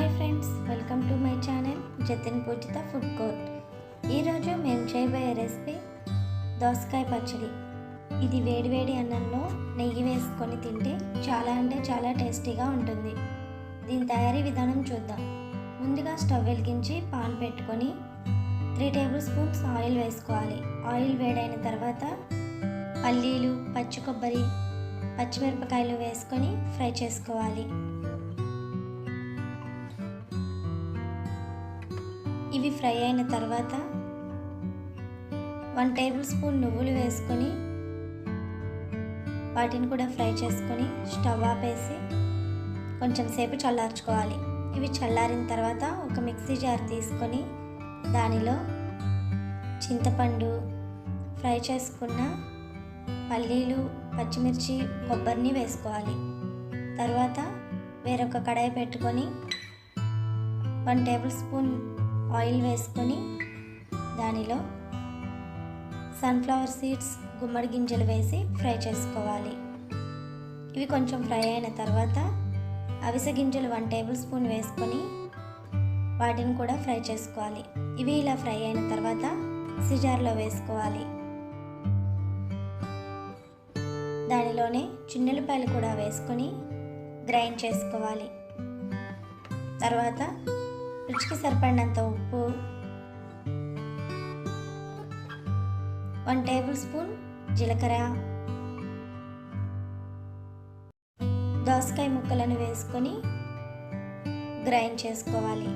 Hi friends welcome to my channel Jatin Poojitha food court. ఈరోజు మేము చేయబోయే recipe దోసకాయ పచ్చడి. ఇది వేడివేడి అన్నంలో నెయ్యి వేసుకొని తింటే చాలా అంటే చాలా టేస్టీగా ఉంటుంది. దీని తయారీ విధానం చూద్దాం. ముందుగా స్టవ్ వెలిగించి పాన్ పెట్టుకొని త్రీ టేబుల్ స్పూన్స్ ఆయిల్ వేసుకోవాలి. ఆయిల్ వేడైన తర్వాత పల్లీలు పచ్చి కొబ్బరి పచ్చిమిరపకాయలు వేసుకొని ఫ్రై చేసుకోవాలి. ఇవి ఫ్రై అయిన తర్వాత వన్ టేబుల్ స్పూన్ నువ్వులు వేసుకొని వాటిని కూడా ఫ్రై చేసుకొని స్టవ్ ఆపేసి కొంచెం సేపు చల్లార్చుకోవాలి. ఇవి చల్లారిన తర్వాత ఒక మిక్సీ జార్ తీసుకొని దానిలో చింతపండు ఫ్రై చేసుకున్న పల్లీలు పచ్చిమిర్చి కొబ్బరిని వేసుకోవాలి. తర్వాత వేరొక కడాయి పెట్టుకొని వన్ టేబుల్ స్పూన్ ఆయిల్ వేసుకొని దానిలో సన్ఫ్లవర్ సీడ్స్ గుమ్మడి గింజలు వేసి ఫ్రై చేసుకోవాలి. ఇవి కొంచెం ఫ్రై అయిన తర్వాత అవిసె గింజలు వన్ టేబుల్ స్పూన్ వేసుకొని వాటిని కూడా ఫ్రై చేసుకోవాలి. ఇవి ఇలా ఫ్రై అయిన తర్వాత సిజార్లో వేసుకోవాలి. దానిలోనే చిన్నెలపాయలు కూడా వేసుకొని గ్రైండ్ చేసుకోవాలి. తర్వాత రుచికి సరిపడినంత ఉప్పు. వన్ టేబుల్ స్పూన్ జీలకర్ర. దోసకాయ ముక్కలను వేసుకొని గ్రైండ్ చేసుకోవాలి.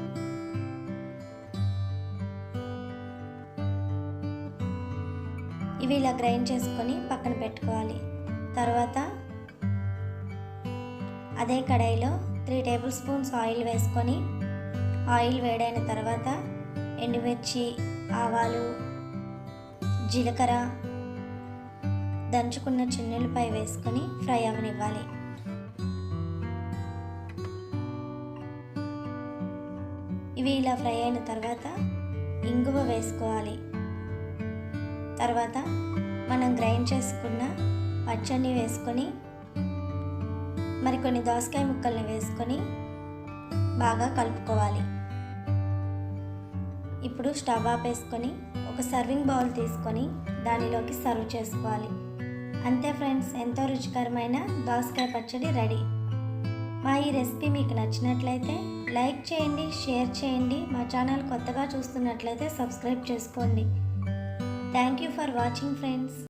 ఇవి ఇలా గ్రైండ్ చేసుకొని పక్కన పెట్టుకోవాలి. తర్వాత అదే కడాయిలో త్రీ టేబుల్ స్పూన్స్ ఆయిల్ వేసుకొని ఆయిల్ వేడైన తర్వాత ఎండుమిర్చి ఆవాలు జీలకర్ర దంచుకున్న చిన్నులపై వేసుకొని ఫ్రై అవనివ్వాలి. ఇవి ఇలా ఫ్రై అయిన తర్వాత ఇంగువ వేసుకోవాలి. తర్వాత మనం గ్రైండ్ చేసుకున్న పచ్చడిని వేసుకొని మరికొన్ని దోసకాయ ముక్కల్ని వేసుకొని బాగా కలుపుకోవాలి. ఇప్పుడు స్టవ్ ఆపేసుకొని ఒక సర్వింగ్ బౌల్ తీసుకొని దానిలోకి సర్వ్ చేసుకోవాలి. అంతే ఫ్రెండ్స్ ఎంతో రుచికరమైన దోసకాయ పచ్చడి రెడీ. మా ఈ రెసిపీ మీకు నచ్చినట్లయితే లైక్ చేయండి షేర్ చేయండి మా ఛానల్ కొత్తగా చూస్తున్నట్లయితే సబ్స్క్రైబ్ చేసుకోండి. Thank you for watching friends.